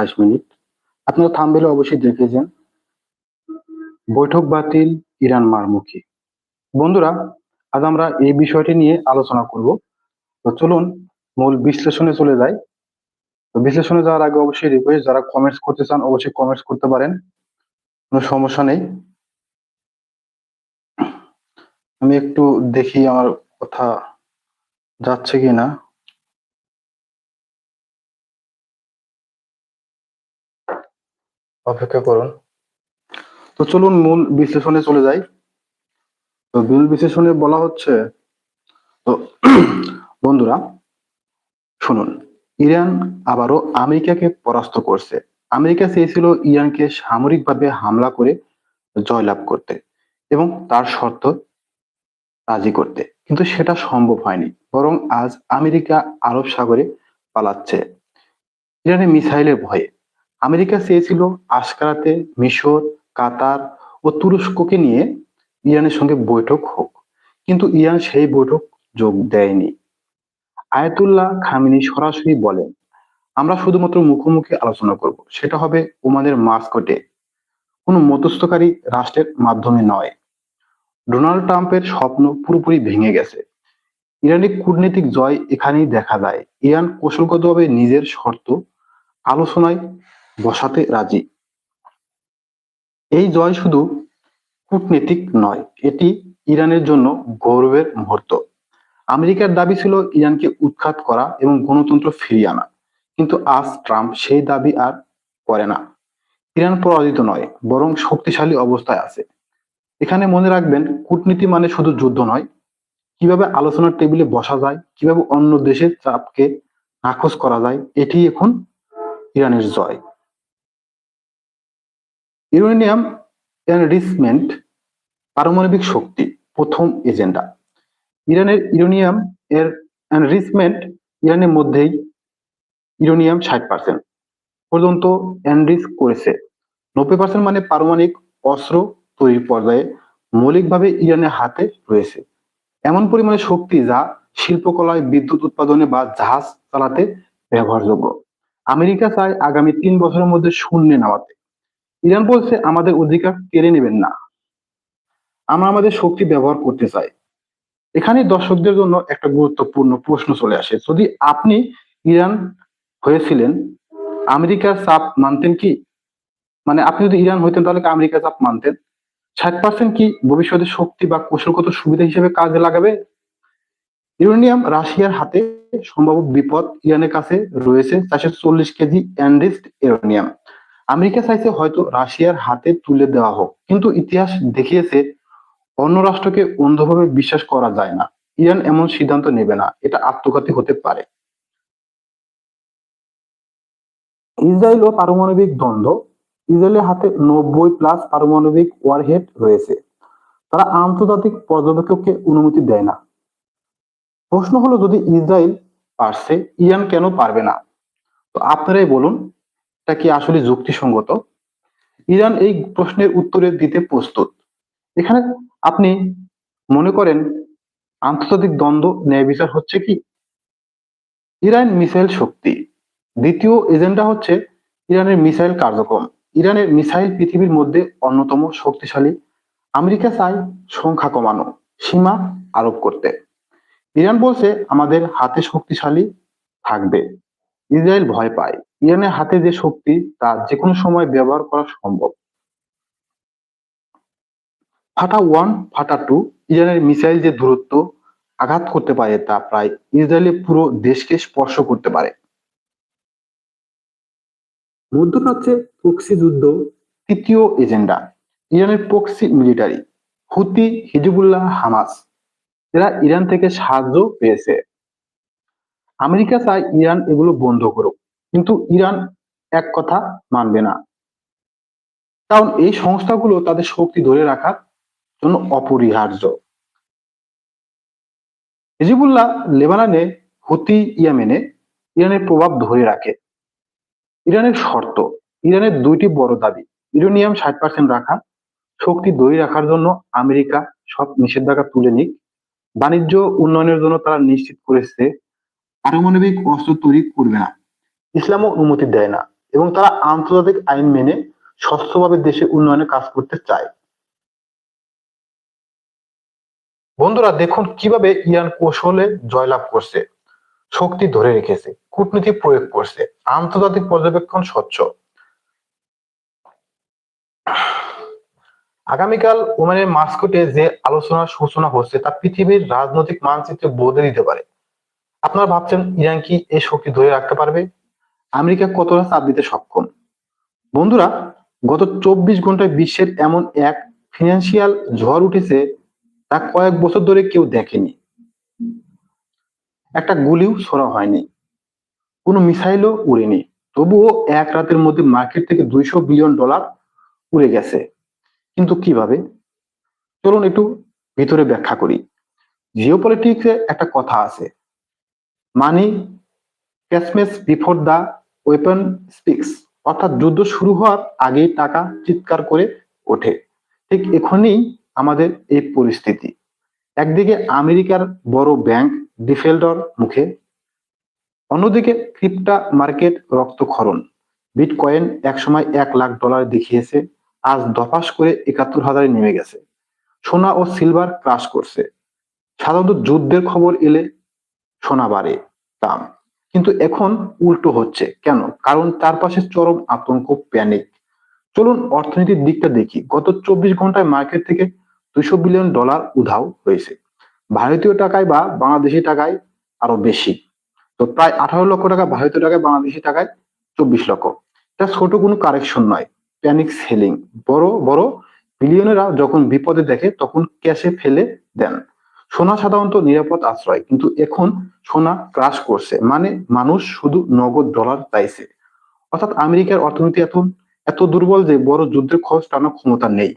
আঠাশ মিনিট। আপনারা থামবেলে অবশ্যই দেখেছেন বৈঠক বাতিল, ইরান মারমুখী। বন্ধুরা, আজ আমরা এই বিষয়টি নিয়ে আলোচনা করব। তো চলুন, মূল বিশ্লেষণে চলে যাই। তো বিশ্লেষণে যাওয়ার আগে অবশ্যই রিকোয়েস্ট যারা কমেন্টস করতে চান, অবশ্যই কমেন্টস করতে পারেন। কোনো সমস্যা নেই। আমি একটু দেখি আমার কথা যাচ্ছে কি না অপেক্ষা করুন। তো চলুন মূল বিশ্লেষণে চলে যাই। তো মূল বিশ্লেষণে বলা হচ্ছে, তো বন্ধুরা, শুনুন, ইরান আবারও আমেরিকাকে পরাস্ত করছে। আমেরিকা চেয়েছিল ইরানকে সামরিকভাবে হামলা করে জয়লাভ করতে এবং তার শর্ত রাজি করতে। কিন্তু সেটা সম্ভব হয়নি, বরং আজ আমেরিকা আরব সাগরে পালাচ্ছে। ইরানের মিসাইলের ভয়ে আমেরিকা চেয়েছিল আশকারাতে মিশর, কাতার ও তুরস্ককে নিয়ে ইরানের সঙ্গে বৈঠক হোক। কিন্তু ইরান সেই বৈঠক যোগ দেয়নি। আয়াতুল্লাহ খামিনি সরাসরি বলেন, আমরা শুধুমাত্র মুখোমুখি আলোচনা করব। সেটা হবে ওমানের মাস্কটে। কোনো মধ্যস্থকারী রাষ্ট্রের মাধ্যমে নয়। ডোনাল্ড ট্রাম্পের স্বপ্ন পুরোপুরি ভেঙে গেছে। ইরানের কূটনৈতিক জয় এখানেই দেখা যায়। ইরান কৌশলগতভাবে নিজের শর্ত আলোচনায় বসাতে রাজি। এই জয় শুধু কূটনীতিক নয়, এটি ইরানের জন্য গৌরবের মুহূর্ত। আমেরিকার দাবি ছিল ইরানকে উৎখাত করা এবং গণতন্ত্র ফিরিয়ে আনা, কিন্তু আজ ট্রাম্প সেই দাবি আর করে না। ইরান পরাজিত নয়, বরং শক্তিশালী অবস্থায় আছে। এখানে মনে রাখবেন, কূটনীতি মানে শুধু যুদ্ধ নয়। কীভাবে আলোচনার টেবিলে বসা যায়, কীভাবে অন্য দেশের চাপকে নাকচ করা যায়, এটি এখন ইরানের জয়। ইউরেনিয়াম এনরিচমেন্ট পারমাণবিক শক্তি প্রথম এজেন্ডা। ইরানের ইউরেনিয়াম এর এনরিচমেন্ট ইরানের মধ্যেই ইউরেনিয়াম ষাট পার্সেন্ট পর্যন্ত এনরিচ করেছে। নব্বই পার্সেন্ট মানে পারমাণবিক অস্ত্র তৈরির পর্যায়ে মৌলিকভাবে ইরানের হাতে রয়েছে। এমন পরিমাণে শক্তি যা শিল্পকলায় বিদ্যুৎ উৎপাদনে বা জাহাজ চালাতে ব্যবহারযোগ্য। আমেরিকা চায় আগামী তিন বছরের মধ্যে শূন্যে নামাতে। ইরান বলছে, আমাদের অধিকার কেড়ে নেবেন না। আমরা আমাদের শক্তি ব্যবহার করতে চাই। এখানে দর্শকদের জন্য একটা গুরুত্বপূর্ণ প্রশ্ন চলে আসে। যদি আপনি ইরান হয়েছিলেন, আমেরিকার চাপ মানতেন কি? মানে আপনি যদি ইরান হইতেন, তাহলে আমেরিকার চাপ মানতেন? ষাট পার্সেন্ট কি ভবিষ্যতে শক্তি বা কৌশলগত সুবিধা হিসেবে কাজে লাগাবে? ইউরেনিয়াম রাশিয়ার হাতে সম্ভাব্য বিপদ ইরানের কাছে রয়েছে, চারশো চল্লিশ কেজি অ্যান্ডিস্ট ইউরেনিয়াম। আমেরিকা চাইছে হয়তো রাশিয়ার হাতে তুলে দেওয়া হোক। কিন্তু ইতিহাস দেখিয়েছে, অন্য রাষ্ট্রকে অন্ধভাবে বিশ্বাস করা যায় না। ইরান এমন সিদ্ধান্ত নেবে না, এটা আত্মঘাতী হতে পারে। ইসরায়েল ও পারমাণবিক দ্বন্দ্ব। ইসরায়েলের হাতে নব্বই প্লাস পারমাণবিক ওয়ারহেড রয়েছে। তারা আন্তর্জাতিক পর্যবেক্ষককে অনুমতি দেয় না। প্রশ্ন হলো, যদি ইসরায়েল পারছে, ইরান কেন পারবে না? তো আপনারাই বলুন এটা কি আসলে যুক্তিসঙ্গত? ইরান এই প্রশ্নের উত্তরে দিতে প্রস্তুত। এখানে আপনি মনে করেন আন্তর্জাতিক দ্বন্দ্ব, ন্যায় বিচার হচ্ছে কি? ইরান মিসাইল শক্তি। দ্বিতীয় এজেন্ডা হচ্ছে ইরানের মিসাইল কার্যক্রম। ইরানের মিসাইল পৃথিবীর মধ্যে অন্যতম শক্তিশালী। আমেরিকা চায় সংখ্যা কমানো, সীমা আরোপ করতে। ইরান বলছে, আমাদের হাতে শক্তিশালী থাকবে। ইসরায়েল ভয় পায়। ইরানের হাতে যে শক্তি, তা যে কোনো সময় ব্যবহার করা সম্ভব। ফাটা ওয়ান, ফাটা টু, ইরানের মিসাইল যে দূরত্ব, আঘাত করতে পারে তা প্রায় ইসরায়েলের পুরো দেশকে স্পর্শ করতে পারে। মধ্যপ্রাচ্যে প্রক্সি যুদ্ধ, তৃতীয় এজেন্ডা, ইরানের proxy military, Houthi Hezbollah, Hamas, এরা ইরান থেকে সাহায্য পেয়েছে। আমেরিকা চায় ইরান এগুলো বন্ধ করুক। কিন্তু ইরান এক কথা মানবে না। কারণ এই সংস্থাগুলো তাদের শক্তি ধরে রাখার জন্য অপরিহার্য। হিজিবুল্লাহ লেবাননে, হুতি ইয়ামেনে ইরানের প্রভাব ধরে রাখে। ইরানের শর্ত, ইরানের দুইটি বড় দাবি, ইউরেনিয়াম ষাট পার্সেন্ট রাখা, শক্তি ধরে রাখার জন্য আমেরিকা সব নিষেধাজ্ঞা তুলে নিক। বাণিজ্য উন্নয়নের জন্য তারা নিশ্চিত করেছে, পারমাণবিক অস্ত্র তৈরি করবে না। ইসলামও অনুমতি দেয় না এবং তারা আন্তর্জাতিক আইন মেনে স্বচ্ছভাবে দেশে উন্নয়নে কাজ করতে চায়। বন্ধুরা, দেখুন কীভাবে ইরান কৌশলে জয়লাভ করছে, শক্তি ধরে রেখেছে, কূটনীতি প্রয়োগ করছে, আন্তর্জাতিক পর্যবেক্ষণ স্বচ্ছ। আগামীকাল ওমানের মাস্কোটে যে আলোচনার সূচনা হচ্ছে, তা পৃথিবীর রাজনৈতিক মানচিত্রে বদলে দিতে পারে। আপনারা ভাবছেন ইরান কি এই শক্তি ধরে রাখতে পারবে? আমেরিকা কতটা চাপ দিতে সক্ষম? বন্ধুরা, গত চব্বিশ ঘন্টায় বিশ্বের এমন এক ফিনান্সিয়াল ঝড় উঠেছে তা কয়েক বছর ধরে কেউ দেখেনি। একটা গুলিও ছোড়া হয়নি। কোনো মিসাইলও উড়েনি। তবুও এক রাতের মধ্যে মার্কেট থেকে দুইশো বিলিয়ন ডলার উড়ে গেছে। কিন্তু কীভাবে? চলুন একটু ভিতরে ব্যাখ্যা করি। জিও পলিটিক্সে একটা কথা আছে। Money cash mess before the weapon speaks অর্থাৎ যুদ্ধ শুরু হওয়ার আগেই টাকা চিৎকার করে ওঠে। ঠিক এখনই আমাদের এই পরিস্থিতি। একদিকে আমেরিকার বড় ব্যাংক ডিফেল্ডর মুখে, অন্যদিকে ক্রিপ্টা মার্কেট রক্তক্ষরণ। বিটকয়েন একসময় এক লাখ ডলার দেখিয়েছে, আজ দফাস করে একাত্তর হাজারে নেমে গেছে। সোনা ও সিলভার ক্রাশ করছে। সাধারণত যুদ্ধের খবর এলে সোনা বাড়ে দাম। কিন্তু এখন উল্টো হচ্ছে। কেন? কারণ চারপাশে চরম আতঙ্ক প্যানিক চলুন অর্থনীতির দিকটা দেখি। গত চব্বিশ ঘন্টায় মার্কেট থেকে দুইশো বিলিয়ন ডলার উধাও হয়েছে। ভারতীয় টাকায় বা বাংলাদেশি টাকায় আরও বেশি। তো প্রায় আঠারো লক্ষ টাকা ভারতীয় টাকায়, বাংলাদেশি টাকায় চব্বিশ লক্ষ। এটা ছোট কোনো কারেকশন নয়। প্যানিক সেলিং বড় বড় বিলিয়নেরা যখন বিপদে দেখে, তখন ক্যাশে ফেলে দেন। সোনা সাধারণত নিরাপদ আশ্রয়, কিন্তু এখন সোনা ক্রাশ করছে মানে মানুষ শুধু নগদ ডলার চাইছে। অর্থাৎ আমেরিকার অর্থনীতি এখন এত দুর্বল যে বড় যুদ্ধের খরচ টানার ক্ষমতা নেই।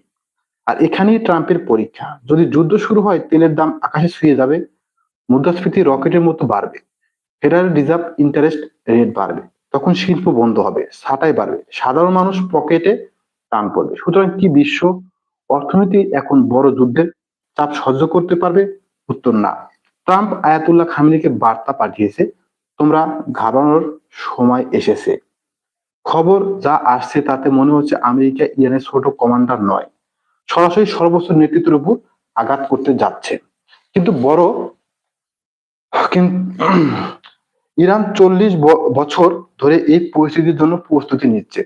আর এখানেই ট্রাম্পের পরীক্ষা, যদি যুদ্ধ শুরু হয়, তেলের দাম আকাশে ছুঁয়ে যাবে, মুদ্রাস্ফীতি রকেটের মতো বাড়বে, ফেডারেল রিজার্ভ ইন্টারেস্ট রেট বাড়বে, তখন শিল্প বন্ধ হবে ছাটাই বাড়বে, সাধারণ মানুষ পকেটে টান পড়বে। সুতরাং কি বিশ্ব অর্থনীতি এখন বড় যুদ্ধের চাপ সহ্য করতে পারবে? উত্তর না। ট্রাম্প আয়াতুল্লাহ খামিনিকে বার্তা পাঠিয়েছে, তোমরা ঘাবড়ানোর সময় এসেছে। খবর যা আসছে তাতে মনে হচ্ছে আমেরিকা ইরানের ছোট কমান্ডার নয়। সরাসরি সর্বোচ্চ নেতৃত্বের উপর আঘাত করতে যাচ্ছে। কিন্তু বড় ইরান চল্লিশ বছর ধরে এই পরিস্থিতির জন্য প্রস্তুতি নিচ্ছে।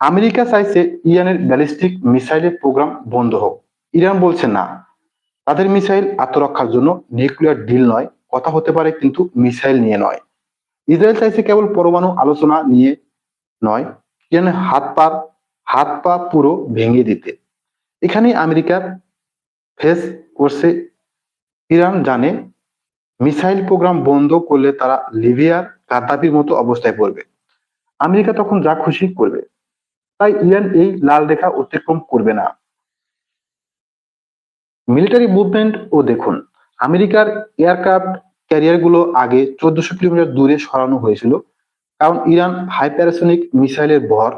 আমেরিকা চাইছে ইরানের ব্যালিস্টিক মিসাইলের প্রোগ্রাম বন্ধ হোক। ইরান বলছে না তাদের মিসাইল আত্মরক্ষার জন্য নিউক্লিয়ার ডিল নয়, কথা হতে পারে কিন্তু মিসাইল নিয়ে নয়। ইসরায়েল চাইছে কেবল পরমাণু আলোচনা নিয়ে নয় ইরানের হাত পা হাত পা পুরো ভেঙে দিতে। এখানেই আমেরিকার ফেস করছে, ইরান জানে মিসাইল প্রোগ্রাম বন্ধ করলে তারা লিবিয়ার গাদ্দাফির মতো অবস্থায় পড়বে। আমেরিকা তখন যা খুশি করবে। তাই ইরান এই লাল রেখা অতিক্রম করবে না। মিলিটারি মুভমেন্ট ও দেখুন, আমেরিকার এয়ারক্রাফট ক্যারিয়ারগুলো আগে চোদ্দশো কিলোমিটার দূরে সরানো হয়েছিল, কারণ ইরান হাইপ্যারাসনিক মিসাইলের ভর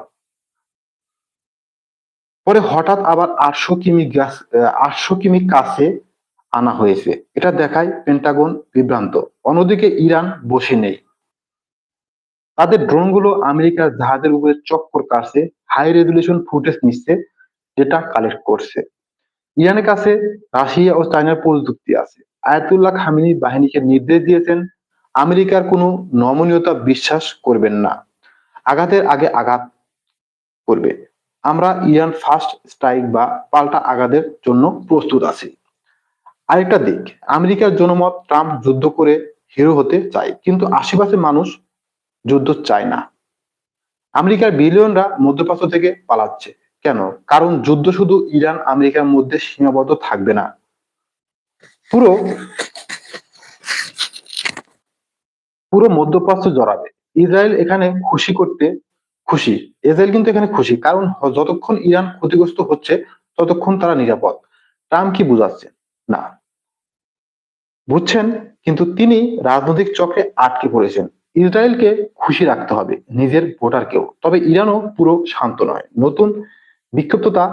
পরে হঠাৎ আবার আটশো কিমি গ্যাস আটশো কিমি কাছে আনা হয়েছে। এটা দেখায় পেন্টাগন বিভ্রান্ত। অন্যদিকে ইরান বসে নেই। তাদের ড্রোনগুলো আমেরিকার জাহাজের উপরে চক্কর কাটছে, হাই রেজুলেশন ফুটেজ নিচ্ছে যেটা কালেক্ট করছে। ইরানের কাছে রাশিয়া ও চায়নার প্রযুক্তি আছে। আয়াতুল্লাহ খামিনী বাহিনীকে নির্দেশ দিয়েছেন, আমেরিকার কোনো নমনীয়তা বিশ্বাস করবেন না। আঘাতের আগে আঘাত করবে। আমরা ইরান ফার্স্ট স্ট্রাইক বা পাল্টা আঘাতের জন্য প্রস্তুত আছি। আরেকটা দিক, আমেরিকার জনমত ট্রাম্প যুদ্ধ করে হিরো হতে চায়, কিন্তু আশেপাশে মানুষ যুদ্ধ চায় না। আমেরিকার বিলিয়নরা মধ্যপ্রাচ্য থেকে পালাচ্ছে। কেন? কারণ যুদ্ধ শুধু ইরান, আমেরিকার মধ্যে সীমাবদ্ধ থাকবে না। পুরো পুরো মধ্যপ্রাচ্য জড়াবে। ইসরায়েল এখানে খুশি করতে খুশি। ইসরায়েল কিন্তু এখানে খুশি। কারণ যতক্ষণ ইরান ক্ষতিগ্রস্ত হচ্ছে, ততক্ষণ তারা নিরাপদ। ট্রাম্প কি বুঝাচ্ছেন না। বুঝছেন, কিন্তু তিনি রাজনৈতিক চক্রে আটকে পড়েছেন। ইসরায়েলকে খুশি রাখতে হবে, নিজের ভোটারকেও। তবে ইরানও পুরো শান্ত নয়। নতুন বিক্ষিপ্ততা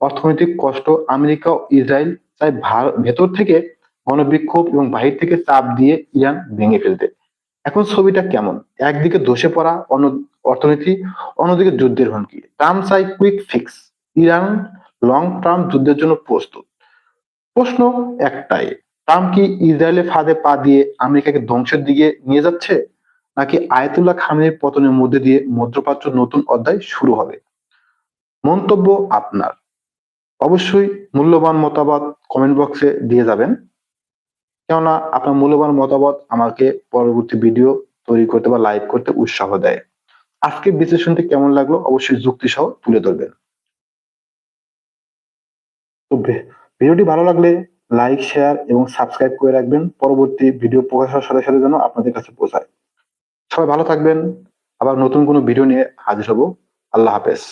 অর্থনৈতিক কষ্ট, আমেরিকা ও ইসরায়েল চাই ভেতর থেকে গণবিক্ষোভ এবং বাহির থেকে চাপ দিয়ে ইরান ভেঙে ফেলতে। এখন ছবিটা কেমন? একদিকে ধসে পড়া অন্য অর্থনীতি, অন্যদিকে যুদ্ধের হুমকি। ট্রাম্প চাই quick fix. Iran long term যুদ্ধের জন্য প্রস্তুত। প্রশ্ন একটাই, ট্রাম্প কি ইসরায়েলের ফাঁদে পা দিয়ে আমেরিকাকে ধ্বংসের দিকে নিয়ে যাচ্ছে? নাকি আয়তুল্লাহ খামের পতনের মধ্যে দিয়ে মধ্যপ্রাচ্য নতুন অধ্যায় শুরু হবে? মন্তব্য আপনার। অবশ্যই মূল্যবান মতামত কমেন্ট বক্সে দিয়ে যাবেন। কেননা আপনার মূল্যবান মতামত আমাকে পরবর্তী ভিডিও তৈরি করতে বা লাইভ করতে উৎসাহ দেয়। আজকে বিশ্লেষণটি কেমন লাগল অবশ্যই যুক্তি সহ তুলে ধরবেন। ভিডিওটি ভালো লাগলে লাইক শেয়ার এবং সাবস্ক্রাইব করে রাখবেন। পরবর্তী ভিডিও প্রকাশ হওয়ার সাথে সাথে যেন আপনাদের কাছে পৌঁছায়। সবাই ভালো থাকবেন। আবার নতুন কোনো ভিডিও নিয়ে হাজির হব। আল্লাহ হাফেজ।